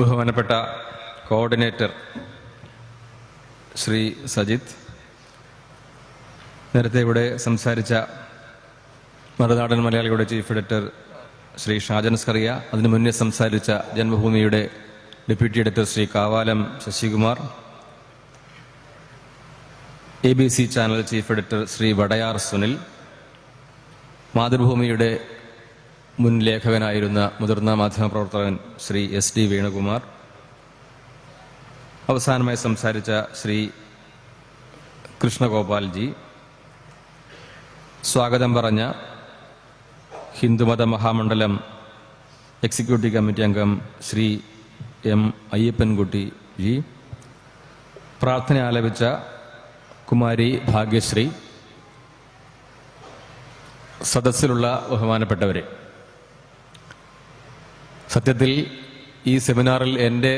ബഹുമാനപ്പെട്ട കോർഡിനേറ്റർ ശ്രീ സജിത്. നേരത്തെ ഇവിടെ സംസാരിച്ച മറുനാടൻ മലയാളിയുടെ ചീഫ് എഡിറ്റർ ശ്രീ ഷാജൻ സ്കറിയ അതിനു മുന്നേ സംസാരിച്ച ജന്മഭൂമിയുടെ deputy editor Shri Kavalam Sasikumar. A B C channel chief editor Shri Vadayar Sunil. മാതൃഭൂമിയുടെ മുൻ ലേഖകനായിരുന്ന മുതിർന്ന മാധ്യമപ്രവർത്തകൻ ശ്രീ എസ് ഡി വേണുകുമാർ അവസാനമായി സംസാരിച്ച ശ്രീ കൃഷ്ണഗോപാൽജി സ്വാഗതം പറഞ്ഞ ഹിന്ദുമത മഹാമണ്ഡലം എക്സിക്യൂട്ടീവ് കമ്മിറ്റി അംഗം ശ്രീ എം അയ്യപ്പൻകുട്ടി ജി പ്രാർത്ഥന ആലപിച്ച കുമാരി ഭാഗ്യശ്രീ സദസ്സിലുള്ള ബഹുമാനപ്പെട്ടവരെ. സത്യത്തിൽ ഈ സെമിനാറിൽ എന്റെ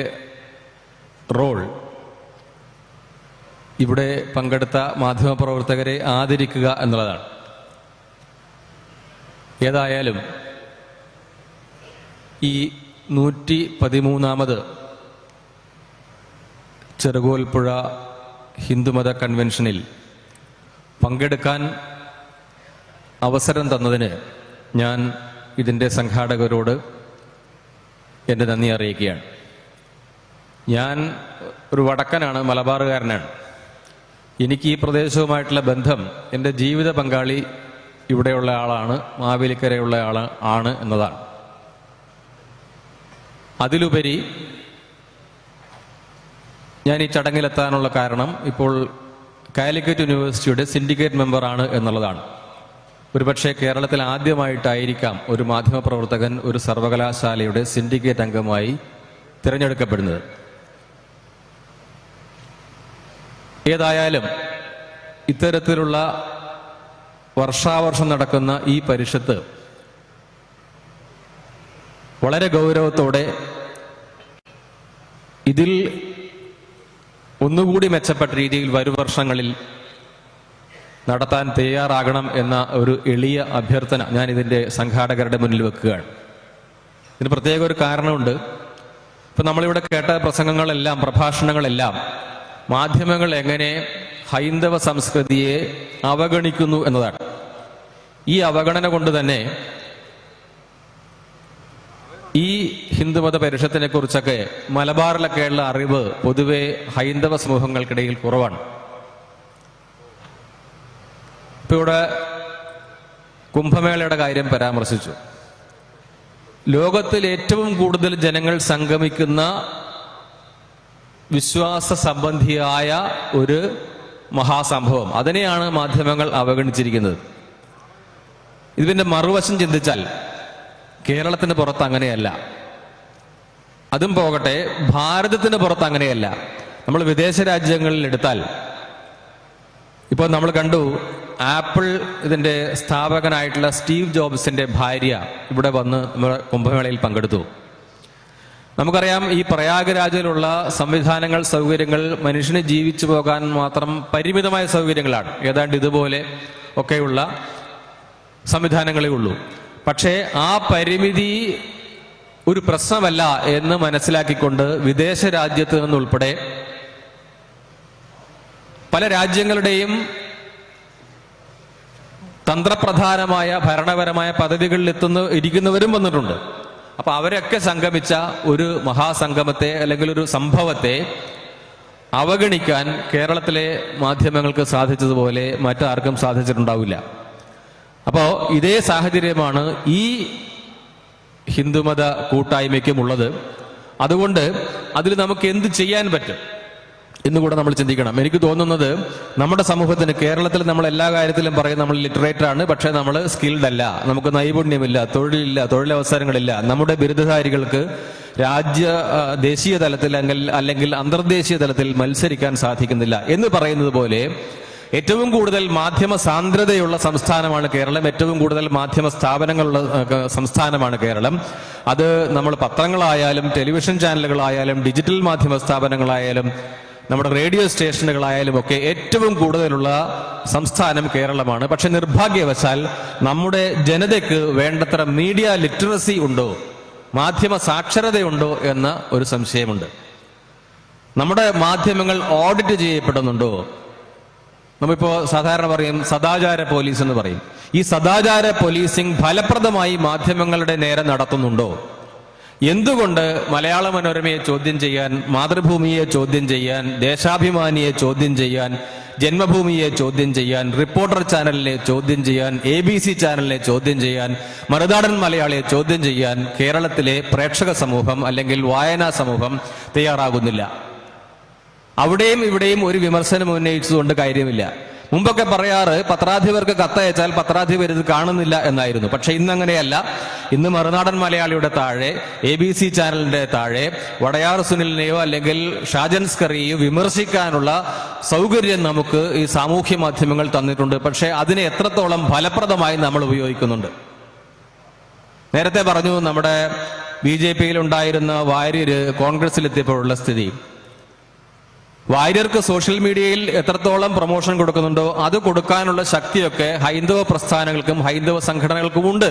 റോൾ ഇവിടെ പങ്കെടുത്ത മാധ്യമപ്രവർത്തകരെ ആദരിക്കുക എന്നുള്ളതാണ്. ഏതായാലും ഈ നൂറ്റി പതിമൂന്നാമത് ചെറുകോൽപ്പുഴ ഹിന്ദുമത കൺവെൻഷനിൽ പങ്കെടുക്കാൻ അവസരം തന്നതിന് ഞാൻ ഇതിന്റെ സംഘാടകരോട് എന്റെ നന്ദി അറിയിക്കുകയാണ്. ഞാൻ ഒരു വടക്കനാണ് മലബാറുകാരനാണ്. എനിക്ക് ഈ പ്രദേശവുമായിട്ടുള്ള ബന്ധം എന്റെ ജീവിത പങ്കാളി ഇവിടെയുള്ള ആളാണ് മാവേലിക്കരയുള്ള ആൾ ആണ് എന്നതാണ്. അതിലുപരി ഞാൻ ഈ ചടങ്ങിലെത്താനുള്ള കാരണം ഇപ്പോൾ കാലിക്കറ്റ് യൂണിവേഴ്സിറ്റിയുടെ സിൻഡിക്കേറ്റ് മെമ്പറാണ് എന്നുള്ളതാണ്. ഒരുപക്ഷെ കേരളത്തിൽ ആദ്യമായിട്ടായിരിക്കാം ഒരു മാധ്യമപ്രവർത്തകൻ ഒരു സർവകലാശാലയുടെ സിൻഡിക്കേറ്റ് അംഗമായി തിരഞ്ഞെടുക്കപ്പെടുന്നത്. ഏതായാലും ഇത്തരത്തിലുള്ള വർഷാവർഷം നടക്കുന്ന ഈ പരിഷത്ത് വളരെ ഗൗരവത്തോടെ ഇതിൽ ഒന്നുകൂടി മെച്ചപ്പെട്ട രീതിയിൽ വരും വർഷങ്ങളിൽ നടത്താൻ തയ്യാറാകണം എന്ന ഒരു എളിയ അഭ്യർത്ഥന ഞാൻ ഇതിന്റെ സംഘാടകരുടെ മുന്നിൽ വെക്കുകയാണ്. ഇതിന് പ്രത്യേക ഒരു കാരണമുണ്ട്. ഇപ്പം നമ്മളിവിടെ കേട്ട പ്രസംഗങ്ങളെല്ലാം പ്രഭാഷണങ്ങളെല്ലാം മാധ്യമങ്ങൾ എങ്ങനെ ഹൈന്ദവ സംസ്കൃതിയെ അവഗണിക്കുന്നു എന്നതാണ്. ഈ അവഗണന കൊണ്ട് തന്നെ ഈ ഹിന്ദുമത പരിഷത്തിനെ കുറിച്ചൊക്കെ മലബാറിലൊക്കെയുള്ള അറിവ് പൊതുവെ ഹൈന്ദവ സമൂഹങ്ങൾക്കിടയിൽ കുറവാണ്. ഇപ്പൊ ഇവിടെ കുംഭമേളയുടെ കാര്യം പരാമർശിച്ചു. ലോകത്തിൽ ഏറ്റവും കൂടുതൽ ജനങ്ങൾ സംഗമിക്കുന്ന വിശ്വാസ സംബന്ധിയായ ഒരു മഹാസംഭവം. അതിനെയാണ് മാധ്യമങ്ങൾ അവഗണിച്ചിരിക്കുന്നത്. ഇതിന്റെ മറുവശം ചിന്തിച്ചാൽ കേരളത്തിന് പുറത്ത് അങ്ങനെയല്ല. അതും പോകട്ടെ ഭാരതത്തിന് പുറത്ത് അങ്ങനെയല്ല. നമ്മൾ വിദേശ രാജ്യങ്ങളിൽ എടുത്താൽ ഇപ്പോൾ നമ്മൾ കണ്ടു ആപ്പിൾ ഇതിന്റെ സ്ഥാപകനായിട്ടുള്ള സ്റ്റീവ് ജോബ്സിന്റെ ഭാര്യ ഇവിടെ വന്ന് നമ്മുടെ കുംഭമേളയിൽ പങ്കെടുത്തു. നമുക്കറിയാം ഈ പ്രയാഗരാജിലുള്ള സംവിധാനങ്ങൾ സൗകര്യങ്ങൾ മനുഷ്യന് ജീവിച്ചു പോകാൻ മാത്രം പരിമിതമായ സൗകര്യങ്ങളാണ്. ഏതാണ്ട് ഇതുപോലെ ഒക്കെയുള്ള സംവിധാനങ്ങളേ ഉള്ളൂ. പക്ഷേ ആ പരിമിതി ഒരു പ്രശ്നമല്ല എന്ന് മനസ്സിലാക്കിക്കൊണ്ട് വിദേശ രാജ്യത്ത് നിന്നുൾപ്പെടെ പല രാജ്യങ്ങളുടെയും തന്ത്രപ്രധാനമായ ഭരണപരമായ പദവികളിൽ എത്തുന്ന ഇരിക്കുന്നവരും വന്നിട്ടുണ്ട്. അപ്പൊ അവരൊക്കെ സംഗമിച്ച ഒരു മഹാസംഗമത്തെ അല്ലെങ്കിൽ ഒരു സംഭവത്തെ അവഗണിക്കാൻ കേരളത്തിലെ മാധ്യമങ്ങൾക്ക് സാധിച്ചതുപോലെ മറ്റാർക്കും സാധിച്ചിട്ടുണ്ടാവില്ല. അപ്പോ ഇതേ സാഹചര്യമാണ് ഈ ഹിന്ദുമത കൂട്ടായ്മയ്ക്കും ഉള്ളത്. അതുകൊണ്ട് അതിൽ നമുക്ക് എന്ത് ചെയ്യാൻ പറ്റും? എന്നുകൂടെ നമ്മൾ ചിന്തിക്കണം. എനിക്ക് തോന്നുന്നത് നമ്മുടെ സമൂഹത്തിന് കേരളത്തിൽ നമ്മൾ എല്ലാ കാര്യത്തിലും പറയും നമ്മൾ ലിറ്ററേറ്റർ ആണ്. പക്ഷേ നമ്മൾ സ്കിൽഡ് അല്ല. നമുക്ക് നൈപുണ്യമില്ല തൊഴിലില്ല തൊഴിലവസരങ്ങളില്ല. നമ്മുടെ ബിരുദധാരികൾക്ക് രാജ്യ ദേശീയ തലത്തിൽ അല്ലെങ്കിൽ അല്ലെങ്കിൽ അന്തർദേശീയ തലത്തിൽ മത്സരിക്കാൻ സാധിക്കുന്നില്ല എന്ന് പറയുന്നത് പോലെ ഏറ്റവും കൂടുതൽ മാധ്യമ സാന്ദ്രതയുള്ള സംസ്ഥാനമാണ് കേരളം. ഏറ്റവും കൂടുതൽ മാധ്യമ സ്ഥാപനങ്ങളുള്ള സംസ്ഥാനമാണ് കേരളം. അത് നമ്മൾ പത്രങ്ങളായാലും ടെലിവിഷൻ ചാനലുകളായാലും ഡിജിറ്റൽ മാധ്യമ സ്ഥാപനങ്ങളായാലും നമ്മുടെ റേഡിയോ സ്റ്റേഷനുകളായാലും ഒക്കെ ഏറ്റവും കൂടുതലുള്ള സംസ്ഥാനം കേരളമാണ്. പക്ഷെ നിർഭാഗ്യവശാൽ നമ്മുടെ ജനതയ്ക്ക് വേണ്ടത്ര മീഡിയ ലിറ്ററസി ഉണ്ടോ? മാധ്യമ സാക്ഷരതയുണ്ടോ എന്ന ഒരു സംശയമുണ്ട്. നമ്മുടെ മാധ്യമങ്ങൾ ഓഡിറ്റ് ചെയ്യപ്പെടുന്നുണ്ടോ? നമ്മിപ്പോ സാധാരണ പറയും സദാചാര പോലീസ് എന്ന് പറയും. ഈ സദാചാര പോലീസിംഗ് ഫലപ്രദമായി മാധ്യമങ്ങളുടെ നേരെ നടത്തുന്നുണ്ടോ? എന്തുകൊണ്ട് മലയാള മനോരമയെ ചോദ്യം ചെയ്യാൻ മാതൃഭൂമിയെ ചോദ്യം ചെയ്യാൻ ദേശാഭിമാനിയെ ചോദ്യം ചെയ്യാൻ ജന്മഭൂമിയെ ചോദ്യം ചെയ്യാൻ റിപ്പോർട്ടർ ചാനലിനെ ചോദ്യം ചെയ്യാൻ എ ബി സി ചാനലിനെ ചോദ്യം ചെയ്യാൻ മറുനാടൻ മലയാളിയെ ചോദ്യം ചെയ്യാൻ കേരളത്തിലെ പ്രേക്ഷക സമൂഹം അല്ലെങ്കിൽ വായനാ സമൂഹം തയ്യാറാകുന്നില്ല. അവിടെയും ഇവിടെയും ഒരു വിമർശനം ഉന്നയിച്ചതുകൊണ്ട് കാര്യമില്ല. മുമ്പൊക്കെ പറയാറ് പത്രാധിപർക്ക് കത്തയച്ചാൽ പത്രാധിപർ ഇത് കാണുന്നില്ല എന്നായിരുന്നു. പക്ഷെ ഇന്ന് അങ്ങനെയല്ല ഇന്ന് മറുനാടൻ മലയാളിയുടെ താഴെ എ ബി സി ചാനലിന്റെ താഴെ വടയാർ സുനിലിനെയോ അല്ലെങ്കിൽ ഷാജൻ സ്കറിയെയോ വിമർശിക്കാനുള്ള സൗകര്യം നമുക്ക് ഈ സാമൂഹ്യ മാധ്യമങ്ങൾ തന്നിട്ടുണ്ട്. പക്ഷെ അതിനെ എത്രത്തോളം ഫലപ്രദമായി നമ്മൾ ഉപയോഗിക്കുന്നുണ്ട്. നേരത്തെ പറഞ്ഞു നമ്മുടെ ബി ജെ പിയിൽ ഉണ്ടായിരുന്ന വാര്യര് കോൺഗ്രസിലെത്തിയപ്പോഴുള്ള സ്ഥിതി. വാര്യർക്ക് സോഷ്യൽ മീഡിയയിൽ എത്രത്തോളം പ്രൊമോഷൻ കൊടുക്കുന്നുണ്ടോ അത് കൊടുക്കാനുള്ള ശക്തിയൊക്കെ ഹൈന്ദവ പ്രസ്ഥാനങ്ങൾക്കും ഹൈന്ദവ സംഘടനകൾക്കും ഉണ്ട്.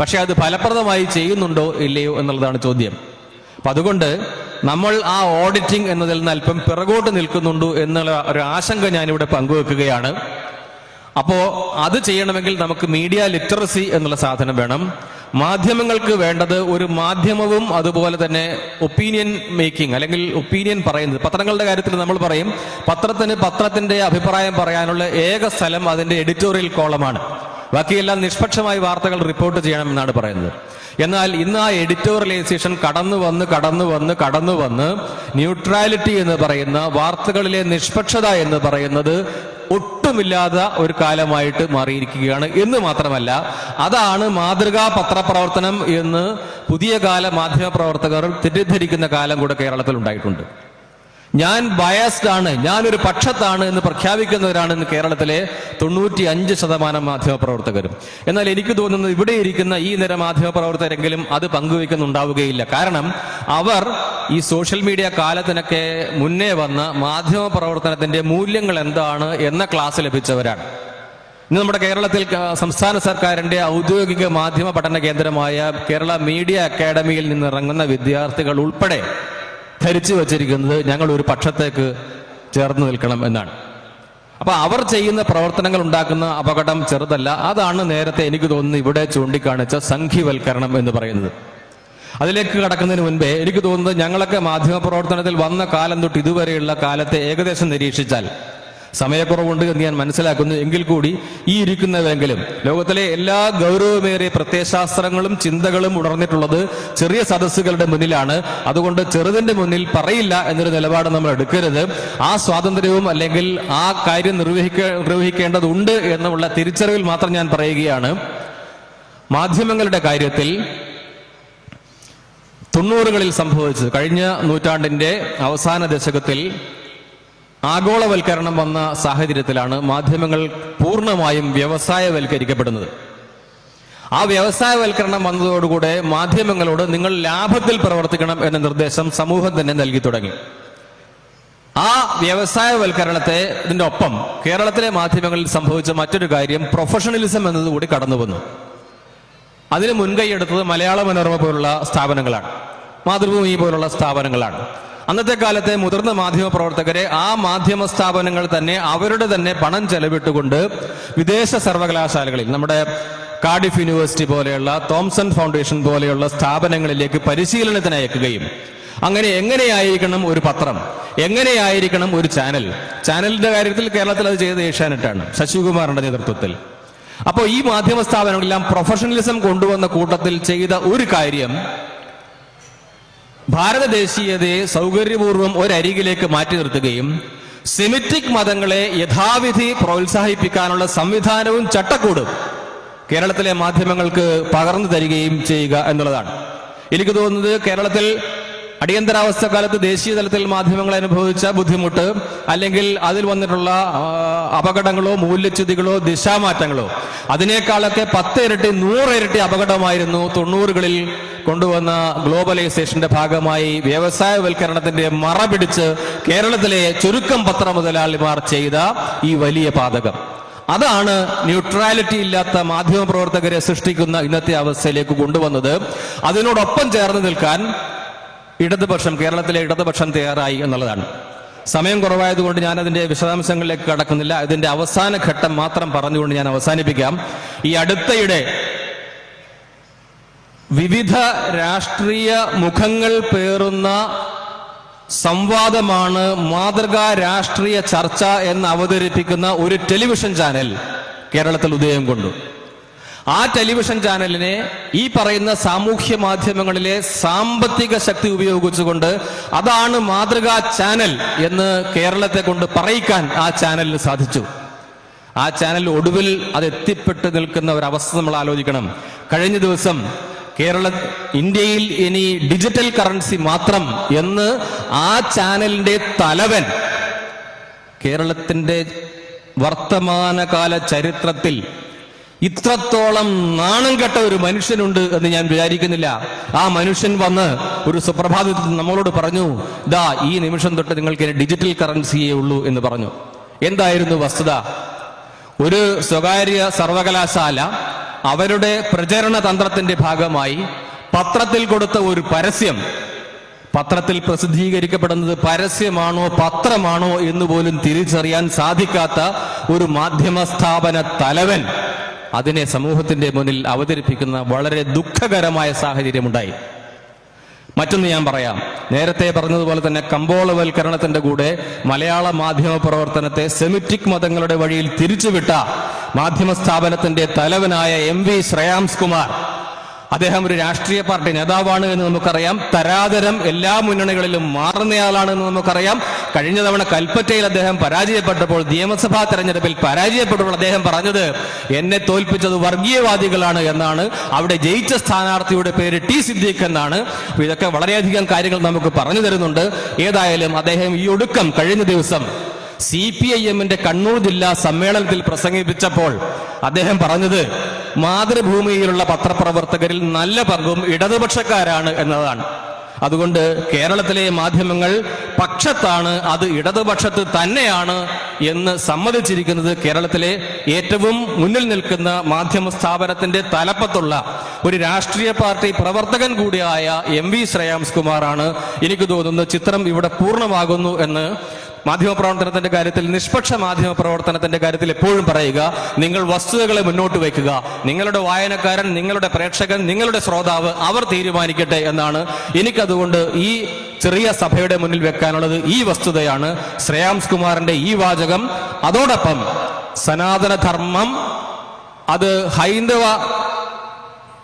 പക്ഷെ അത് ഫലപ്രദമായി ചെയ്യുന്നുണ്ടോ ഇല്ലയോ എന്നുള്ളതാണ് ചോദ്യം. അപ്പൊ അതുകൊണ്ട് നമ്മൾ ആ ഓഡിറ്റിംഗ് എന്നതിൽ നിന്ന് അല്പം പിറകോട്ട് നിൽക്കുന്നുണ്ടോ എന്നുള്ള ഒരു ആശങ്ക ഞാനിവിടെ പങ്കുവെക്കുകയാണ്. അപ്പോ അത് ചെയ്യണമെങ്കിൽ നമുക്ക് മീഡിയ ലിറ്ററസി എന്നുള്ള സാധനം വേണം. മാധ്യമങ്ങൾക്ക് വേണ്ടത് ഒരു മാധ്യമവും അതുപോലെ തന്നെ ഒപ്പീനിയൻ മേക്കിംഗ് അല്ലെങ്കിൽ ഒപ്പീനിയൻ പറയുന്നത്. പത്രങ്ങളുടെ കാര്യത്തിൽ നമ്മൾ പറയും പത്രത്തിന് പത്രത്തിന്റെ അഭിപ്രായം പറയാനുള്ള ഏക സ്ഥലം അതിന്റെ എഡിറ്റോറിയൽ കോളമാണ്. ബാക്കിയെല്ലാം നിഷ്പക്ഷമായി വാർത്തകൾ റിപ്പോർട്ട് ചെയ്യണമെന്നാണ് പറയുന്നത്. എന്നാൽ ഇന്ന് ആ എഡിറ്റോറിയലൈസേഷൻ കടന്നു വന്ന് കടന്നു വന്ന് കടന്നു വന്ന് ന്യൂട്രാലിറ്റി എന്ന് പറയുന്ന വാർത്തകളിലെ നിഷ്പക്ഷത എന്ന് പറയുന്നത് ഒട്ടുമില്ലാത്ത ഒരു കാലമായിട്ട് മാറിയിരിക്കുകയാണ്. എന്ന് മാത്രമല്ല അതാണ് മാതൃകാ പത്രപ്രവർത്തനം എന്ന് പുതിയ കാല മാധ്യമ പ്രവർത്തകർ തെറ്റിദ്ധരിക്കുന്ന കാലം കൂടെ കേരളത്തിൽ ഉണ്ടായിട്ടുണ്ട്. ഞാൻ ബയസ്ഡ് ആണ് ഞാനൊരു പക്ഷത്താണ് എന്ന് പ്രഖ്യാപിക്കുന്നവരാണ് ഇന്ന് കേരളത്തിലെ തൊണ്ണൂറ്റി അഞ്ച് ശതമാനം മാധ്യമപ്രവർത്തകരും. എന്നാൽ എനിക്ക് തോന്നുന്നത് ഇവിടെ ഇരിക്കുന്ന ഈ നിര മാധ്യമപ്രവർത്തകരെങ്കിലും അത് പങ്കുവെക്കുന്നുണ്ടാവുകയില്ല. കാരണം അവർ ഈ സോഷ്യൽ മീഡിയ കാലത്തിനൊക്കെ മുന്നേ വന്ന മാധ്യമപ്രവർത്തനത്തിന്റെ മൂല്യങ്ങൾ എന്താണ് എന്ന ക്ലാസ് ലഭിച്ചവരാണ്. ഇന്ന് നമ്മുടെ കേരളത്തിൽ സംസ്ഥാന സർക്കാരിന്റെ ഔദ്യോഗിക മാധ്യമ പഠന കേന്ദ്രമായ കേരള മീഡിയ അക്കാദമിയിൽ നിന്ന് ഇറങ്ങുന്ന വിദ്യാർത്ഥികൾ ഉൾപ്പെടെ ധരിച്ചു വച്ചിരിക്കുന്നത് ഞങ്ങൾ ഒരു പക്ഷത്തേക്ക് ചേർന്ന് നിൽക്കണം എന്നാണ്. അപ്പൊ അവർ ചെയ്യുന്ന പ്രവർത്തനങ്ങൾ ഉണ്ടാക്കുന്ന അപകടം ചെറുതല്ല. അതാണ് നേരത്തെ എനിക്ക് തോന്നുന്നത് ഇവിടെ ചൂണ്ടിക്കാണിച്ച സംഘിവൽക്കരണം എന്ന് പറയുന്നത്. അതിലേക്ക് കടക്കുന്നതിന് മുൻപേ എനിക്ക് തോന്നുന്നത് ഞങ്ങളൊക്കെ മാധ്യമ പ്രവർത്തനത്തിൽ വന്ന കാലം തൊട്ട് ഇതുവരെയുള്ള കാലത്തെ ഏകദേശം നിരീക്ഷിച്ചാൽ സമയക്കുറവുണ്ട് എന്ന് ഞാൻ മനസ്സിലാക്കുന്നു. എങ്കിൽ കൂടി ഈ ഇരിക്കുന്നവെങ്കിലും ലോകത്തിലെ എല്ലാ ഗൗരവമേറിയ പ്രത്യയശാസ്ത്രങ്ങളും ചിന്തകളും ഉണർന്നിട്ടുള്ളത് ചെറിയ സദസ്സുകളുടെ മുന്നിലാണ്. അതുകൊണ്ട് ചെറുതിന്റെ മുന്നിൽ പറയില്ല എന്നൊരു നിലപാട് നമ്മൾ എടുക്കരുത്. ആ സ്വാതന്ത്ര്യവും അല്ലെങ്കിൽ ആ കാര്യം നിർവഹിക്ക നിർവഹിക്കേണ്ടതുണ്ട് എന്നുള്ള തിരിച്ചറിവിൽ മാത്രം ഞാൻ പറയുകയാണ്. മാധ്യമങ്ങളുടെ കാര്യത്തിൽ തൊണ്ണൂറുകളിൽ സംഭവിച്ചത് കഴിഞ്ഞ നൂറ്റാണ്ടിന്റെ അവസാന ദശകത്തിൽ ആഗോളവൽക്കരണം വന്ന സാഹചര്യത്തിലാണ് മാധ്യമങ്ങൾ പൂർണമായും വ്യവസായവൽക്കരിക്കപ്പെടുന്നത്. ആ വ്യവസായവൽക്കരണം വന്നതോടുകൂടെ മാധ്യമങ്ങളോട് നിങ്ങൾ ലാഭത്തിൽ പ്രവർത്തിക്കണം എന്ന നിർദ്ദേശം സമൂഹം തന്നെ നൽകി തുടങ്ങി. ആ വ്യവസായവൽക്കരണത്തെ ഇതിന്റെ ഒപ്പം കേരളത്തിലെ മാധ്യമങ്ങളിൽ സംഭവിച്ച മറ്റൊരു കാര്യം പ്രൊഫഷണലിസം എന്നതുകൂടി കടന്നു വന്നു. അതിന് മുൻകൈ എടുത്തത് മലയാള മനോരമ പോലുള്ള സ്ഥാപനങ്ങളാണ്. മാതൃഭൂമി പോലുള്ള സ്ഥാപനങ്ങളാണ്. അന്നത്തെ കാലത്തെ മുതിർന്ന മാധ്യമ പ്രവർത്തകരെ ആ മാധ്യമ സ്ഥാപനങ്ങൾ തന്നെ അവരുടെ തന്നെ പണം ചെലവിട്ടുകൊണ്ട് വിദേശ സർവകലാശാലകളിൽ നമ്മുടെ കാർഡിഫ് യൂണിവേഴ്സിറ്റി പോലെയുള്ള തോംസൺ ഫൗണ്ടേഷൻ പോലെയുള്ള സ്ഥാപനങ്ങളിലേക്ക് പരിശീലനത്തിന് അയക്കുകയും അങ്ങനെ എങ്ങനെയായിരിക്കണം ഒരു പത്രം എങ്ങനെയായിരിക്കണം ഒരു ചാനൽ? ചാനലിന്റെ കാര്യത്തിൽ കേരളത്തിൽ അത് ചെയ്ത ഏഷ്യാനെറ്റാണ് ശശികുമാറിന്റെ നേതൃത്വത്തിൽ. അപ്പോൾ ഈ മാധ്യമ സ്ഥാപനങ്ങളെല്ലാം പ്രൊഫഷണലിസം കൊണ്ടുവന്ന കൂട്ടത്തിൽ ചെയ്ത ഒരു കാര്യം ഭാരത ദേശീയതയെ സൗകര്യപൂർവം ഒരരികിലേക്ക് മാറ്റി നിർത്തുകയും സെമിറ്റിക് മതങ്ങളെ യഥാവിധി പ്രോത്സാഹിപ്പിക്കാനുള്ള സംവിധാനവും ചട്ടക്കൂടും കേരളത്തിലെ മാധ്യമങ്ങൾക്ക് പകർന്നു തരികയും ചെയ്യുക എന്നുള്ളതാണ്. എനിക്ക് തോന്നുന്നത് കേരളത്തിൽ അടിയന്തരാവസ്ഥ കാലത്ത് ദേശീയ തലത്തിൽ മാധ്യമങ്ങൾ അനുഭവിച്ച ബുദ്ധിമുട്ട് അല്ലെങ്കിൽ അതിൽ വന്നിട്ടുള്ള അപകടങ്ങളോ മൂല്യച്യുതികളോ ദിശാമാറ്റങ്ങളോ. അതിനേക്കാളൊക്കെ പത്ത് ഇരട്ടി നൂറ് ഇരട്ടി അപകടമായിരുന്നു തൊണ്ണൂറുകളിൽ കൊണ്ടുവന്ന ഗ്ലോബലൈസേഷന്റെ ഭാഗമായി വ്യവസായവൽക്കരണത്തിന്റെ മറ പിടിച്ച് കേരളത്തിലെ ചുരുക്കം പത്ര മുതലാളിമാർ ചെയ്ത ഈ വലിയ പാതകം. അതാണ് ന്യൂട്രാലിറ്റി ഇല്ലാത്ത മാധ്യമ പ്രവർത്തകരെ സൃഷ്ടിക്കുന്ന ഇന്നത്തെ അവസ്ഥയിലേക്ക് കൊണ്ടുവന്നത്. അതിനോടൊപ്പം ചേർന്ന് നിൽക്കാൻ ഇടതുപക്ഷം കേരളത്തിലെ ഇടതുപക്ഷം തയ്യാറായി എന്നുള്ളതാണ്. സമയം കുറവായതുകൊണ്ട് ഞാൻ അതിന്റെ വിശദാംശങ്ങളിലേക്ക് കടക്കുന്നില്ല. അതിന്റെ അവസാന ഘട്ടം മാത്രം പറഞ്ഞുകൊണ്ട് ഞാൻ അവസാനിപ്പിക്കാം. ഈ അടുത്തയിടെ വിവിധ രാഷ്ട്രീയ മുഖങ്ങൾ പേറുന്ന സംവാദമാണ് മാതൃകാ രാഷ്ട്രീയ ചർച്ച എന്ന് അവതരിപ്പിക്കുന്ന ഒരു ടെലിവിഷൻ ചാനൽ കേരളത്തിൽ ഉദയം കൊണ്ടു. ആ ടെലിവിഷൻ ചാനലിനെ ഈ പറയുന്ന സാമൂഹ്യ മാധ്യമങ്ങളിലെ സാമ്പത്തിക ശക്തി ഉപയോഗിച്ചുകൊണ്ട് അതാണ് മാതൃകാ ചാനൽ എന്ന് കേരളത്തെ കൊണ്ട് പറയിക്കാൻ ആ ചാനലിന് സാധിച്ചു. ആ ചാനൽ ഒടുവിൽ അത് എത്തിപ്പെട്ട് നിൽക്കുന്ന ഒരവസ്ഥ നമ്മൾ ആലോചിക്കണം. കഴിഞ്ഞ ദിവസം കേരള ഇന്ത്യയിൽ ഇനി ഡിജിറ്റൽ കറൻസി മാത്രം എന്ന് ആ ചാനലിന്റെ തലവൻ കേരളത്തിന്റെ വർത്തമാനകാല ചരിത്രത്തിൽ ഇത്രത്തോളം നാണം കെട്ട ഒരു മനുഷ്യനുണ്ട് എന്ന് ഞാൻ വിചാരിക്കുന്നില്ല. ആ മനുഷ്യൻ വന്ന് ഒരു സുപ്രഭാതത്തിൽ നമ്മളോട് പറഞ്ഞു ദാ ഈ നിമിഷം തൊട്ട് നിങ്ങൾക്ക് ഡിജിറ്റൽ കറൻസിയേ ഉള്ളൂ എന്ന് പറഞ്ഞു. എന്തായിരുന്നു വസ്തുത? ഒരു സ്വകാര്യ സർവകലാശാല അവരുടെ പ്രചരണ തന്ത്രത്തിന്റെ ഭാഗമായി പത്രത്തിൽ കൊടുത്ത ഒരു പരസ്യം പത്രത്തിൽ പ്രസിദ്ധീകരിക്കപ്പെടുന്നത് പരസ്യമാണോ പത്രമാണോ എന്ന് പോലും തിരിച്ചറിയാൻ സാധിക്കാത്ത ഒരു മാധ്യമ സ്ഥാപന തലവൻ അതിനെ സമൂഹത്തിന്റെ മുന്നിൽ അവതരിപ്പിക്കുന്ന വളരെ ദുഃഖകരമായ സാഹചര്യമുണ്ടായി. മറ്റൊന്ന് ഞാൻ പറയാം. നേരത്തെ പറഞ്ഞതുപോലെ തന്നെ കമ്പോളവൽക്കരണത്തിന്റെ കൂടെ മലയാള മാധ്യമ പ്രവർത്തനത്തെ സെമിറ്റിക് മതങ്ങളുടെ വഴിയിൽ തിരിച്ചുവിട്ട മാധ്യമ സ്ഥാപനത്തിന്റെ തലവനായ എം വി ശ്രേയാംസ് കുമാർ അദ്ദേഹം ഒരു രാഷ്ട്രീയ പാർട്ടി നേതാവാണ് എന്ന് നമുക്കറിയാം. തരാതരം എല്ലാ മുന്നണികളിലും മാറുന്നയാളാണ് എന്ന് നമുക്കറിയാം. കഴിഞ്ഞ തവണ കൽപ്പറ്റയിൽ അദ്ദേഹം പരാജയപ്പെട്ടപ്പോൾ നിയമസഭാ തെരഞ്ഞെടുപ്പിൽ പരാജയപ്പെട്ടപ്പോൾ അദ്ദേഹം പറഞ്ഞത് എന്നെ തോൽപ്പിച്ചത് വർഗീയവാദികളാണ് എന്നാണ്. അവിടെ ജയിച്ച സ്ഥാനാർത്ഥിയുടെ പേര് ടി സിദ്ദീഖ് എന്നാണ്. ഇതൊക്കെ വളരെയധികം കാര്യങ്ങൾ നമുക്ക് പറഞ്ഞു തരുന്നുണ്ട്. ഏതായാലും അദ്ദേഹം ഈ ഒടുക്കം കഴിഞ്ഞ ദിവസം സി പി ഐ എമ്മിന്റെ കണ്ണൂർ ജില്ലാ സമ്മേളനത്തിൽ പ്രസംഗിപ്പിച്ചപ്പോൾ അദ്ദേഹം പറഞ്ഞത് മാതൃഭൂമിയിലുള്ള പത്രപ്രവർത്തകരിൽ നല്ല പങ്കും ഇടതുപക്ഷക്കാരാണ് എന്നതാണ്. അതുകൊണ്ട് കേരളത്തിലെ മാധ്യമങ്ങൾ പക്ഷത്താണ് അത് ഇടതുപക്ഷത്ത് തന്നെയാണ് എന്ന് സമ്മതിച്ചിരിക്കുന്നത് കേരളത്തിലെ ഏറ്റവും മുന്നിൽ നിൽക്കുന്ന മാധ്യമ സ്ഥാപനത്തിന്റെ തലപ്പത്തുള്ള ഒരു രാഷ്ട്രീയ പാർട്ടി പ്രവർത്തകൻ കൂടിയായ എം വി ശ്രേയാംസ് കുമാറാണ്. എനിക്ക് തോന്നുന്നു ചിത്രം ഇവിടെ പൂർണമാകുന്നു എന്ന് മാധ്യമപ്രവർത്തനത്തിന്റെ കാര്യത്തിൽ നിഷ്പക്ഷ മാധ്യമ പ്രവർത്തനത്തിന്റെ കാര്യത്തിൽ എപ്പോഴും പറയുക നിങ്ങൾ വസ്തുതകളെ മുന്നോട്ട് വയ്ക്കുക. നിങ്ങളുടെ വായനക്കാരൻ നിങ്ങളുടെ പ്രേക്ഷകൻ നിങ്ങളുടെ ശ്രോതാവ് അവർ തീരുമാനിക്കട്ടെ എന്നാണ് എനിക്കതുകൊണ്ട് ഈ ചെറിയ സഭയുടെ മുന്നിൽ വെക്കാനുള്ളത്. ഈ വസ്തുതയാണ് ശ്രേയാംസ് കുമാറിന്റെ ഈ വാചകം. അതോടൊപ്പം സനാതനധർമ്മം അത് ഹൈന്ദവ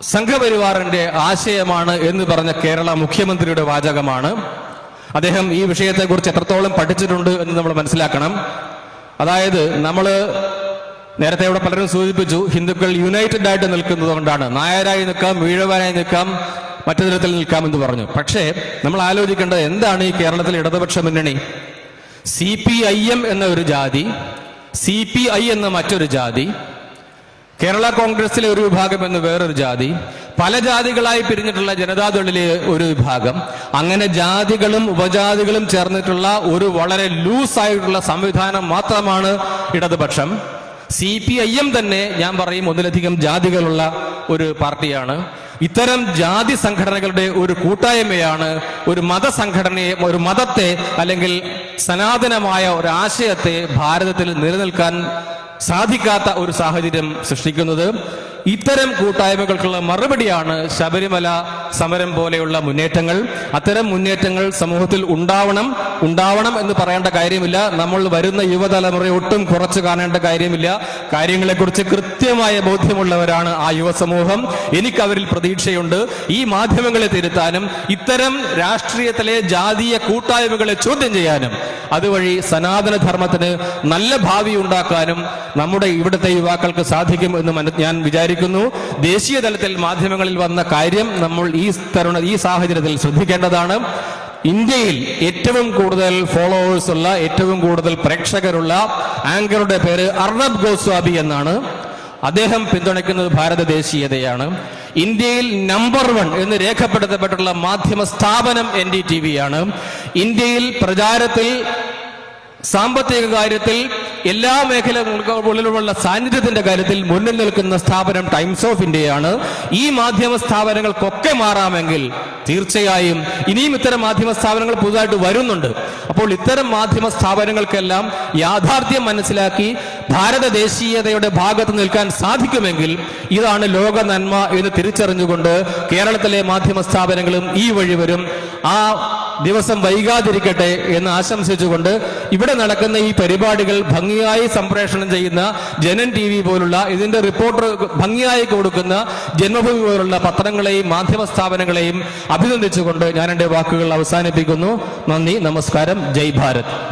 സംഘപരിവാറിന്റെ ആശയമാണ് എന്ന് പറഞ്ഞ കേരള മുഖ്യമന്ത്രിയുടെ വാചകമാണ്. അദ്ദേഹം ഈ വിഷയത്തെക്കുറിച്ച് എത്രത്തോളം പഠിച്ചിട്ടുണ്ട് എന്ന് നമ്മൾ മനസ്സിലാക്കണം. അതായത് നമ്മൾ നേരത്തെ ഇവിടെ പലരും സൂചിപ്പിച്ചു ഹിന്ദുക്കൾ യുണൈറ്റഡ് ആയിട്ട് നിൽക്കുന്നത് കൊണ്ടാണ്. നായരായി നിൽക്കാം വീഴവനായി നിൽക്കാം മറ്റു തരത്തിൽ നിൽക്കാം എന്ന് പറഞ്ഞു. പക്ഷേ നമ്മൾ ആലോചിക്കേണ്ടത് എന്താണ് ഈ കേരളത്തിലെ ഇടതുപക്ഷ മുന്നണി? സി പി ഐ എം എന്ന ഒരു ജാതി സി പി ഐ എന്ന മറ്റൊരു ജാതി കേരള കോൺഗ്രസിലെ ഒരു വിഭാഗം എന്ന് വേറൊരു ജാതി. പല ജാതികളായി പിരിഞ്ഞിട്ടുള്ള ജനതാദളിലെ ഒരു വിഭാഗം. അങ്ങനെ ജാതികളും ഉപജാതികളും ചേർന്നിട്ടുള്ള ഒരു വളരെ ലൂസ് ആയിട്ടുള്ള സംവിധാനം മാത്രമാണ് ഇടതുപക്ഷം. സി പി ഐ എം തന്നെ ഞാൻ പറയും ഒന്നിലധികം ജാതികളുള്ള ഒരു പാർട്ടിയാണ്. ഇത്തരം ജാതി സംഘടനകളുടെ ഒരു കൂട്ടായ്മയാണ് ഒരു മതസംഘടനയെ ഒരു മതത്തെ അല്ലെങ്കിൽ സനാതനമായ ഒരു ആശയത്തെ ഭാരതത്തിൽ നിലനിൽക്കാൻ സാധിക്കാത്ത ഒരു സാഹചര്യം സൃഷ്ടിക്കുന്നത്. ഇത്തരം കൂട്ടായ്മകൾക്കുള്ള മറുപടിയാണ് ശബരിമല സമരം പോലെയുള്ള മുന്നേറ്റങ്ങൾ. അത്തരം മുന്നേറ്റങ്ങൾ സമൂഹത്തിൽ ഉണ്ടാവണം ഉണ്ടാവണം എന്ന് പറയേണ്ട കാര്യമില്ല. നമ്മൾ വരുന്ന യുവതലമുറ ഒട്ടും കുറച്ച് കാണേണ്ട കാര്യമില്ല. കാര്യങ്ങളെക്കുറിച്ച് കൃത്യമായ ബോധ്യമുള്ളവരാണ് ആ യുവസമൂഹം. എനിക്കവരിൽ പ്രതീക്ഷയുണ്ട്. ഈ മാധ്യമങ്ങളെ തിരുത്താനും ഇത്തരം രാഷ്ട്രീയത്തിലെ ജാതീയ കൂട്ടായ്മകളെ ചോദ്യം ചെയ്യാനും അതുവഴി സനാതന സനാതനധർമ്മത്തിന് നല്ല ഭാവി ഉണ്ടാക്കാനും നമ്മുടെ ഇവിടുത്തെ യുവാക്കൾക്ക് സാധിക്കും എന്ന് ഞാൻ വിചാരിക്കുന്നു. ദേശീയ തലത്തിൽ മാധ്യമങ്ങളിൽ വന്ന കാര്യം നമ്മൾ ഈ തരുണ ഈ സാഹചര്യത്തിൽ ശ്രദ്ധിക്കേണ്ടതാണ്. ഇന്ത്യയിൽ ഏറ്റവും കൂടുതൽ ഫോളോവേഴ്സ് ഉള്ള ഏറ്റവും കൂടുതൽ പ്രേക്ഷകരുള്ള ആങ്കറുടെ പേര് അർണബ് ഗോസ്വാമി എന്നാണ്. അദ്ദേഹം പിന്തുണയ്ക്കുന്നത് ഭാരത ദേശീയതയാണ്. ഇന്ത്യയിൽ നമ്പർ വൺ എന്ന് രേഖപ്പെടുത്തപ്പെട്ടുള്ള മാധ്യമ സ്ഥാപനം എൻ ഡി ടി വി ആണ്. ഇന്ത്യയിൽ പ്രചാരത്തിൽ സാമ്പത്തിക കാര്യത്തിൽ എല്ലാ മേഖലകളിലുമുള്ള സാന്നിധ്യത്തിന്റെ കാര്യത്തിൽ മുന്നിൽ നിൽക്കുന്ന സ്ഥാപനം ടൈംസ് ഓഫ് ഇന്ത്യയാണ്. ഈ മാധ്യമ സ്ഥാപനങ്ങൾക്കൊക്കെ മാറാമെങ്കിൽ തീർച്ചയായും ഇനിയും ഇത്തരം മാധ്യമ സ്ഥാപനങ്ങൾ പുതുതായിട്ട് വരുന്നുണ്ട്. അപ്പോൾ ഇത്തരം മാധ്യമ സ്ഥാപനങ്ങൾക്കെല്ലാം യാഥാർത്ഥ്യം മനസ്സിലാക്കി ഭാരത ദേശീയതയുടെ ഭാഗത്ത് നിൽക്കാൻ സാധിക്കുമെങ്കിൽ ഇതാണ് ലോക നന്മ എന്ന് തിരിച്ചറിഞ്ഞുകൊണ്ട് കേരളത്തിലെ മാധ്യമ സ്ഥാപനങ്ങളും ഈ വഴി വരും. ആ ദിവസം വൈകാതിരിക്കട്ടെ എന്ന് ആശംസിച്ചുകൊണ്ട് ഇവിടെ നടക്കുന്ന ഈ പരിപാടികൾ ഭംഗിയായി സംപ്രേഷണം ചെയ്യുന്ന ജനൻ ടി വി പോലുള്ള ഇതിന്റെ റിപ്പോർട്ടർ ഭംഗിയായി കൊടുക്കുന്ന ജന്മഭൂമി പോലുള്ള പത്രങ്ങളെയും മാധ്യമ സ്ഥാപനങ്ങളെയും അഭിനന്ദിച്ചുകൊണ്ട് ഞാൻ എന്റെ വാക്കുകൾ അവസാനിപ്പിക്കുന്നു. നന്ദി നമസ്കാരം. ജയ് ഭാരത്.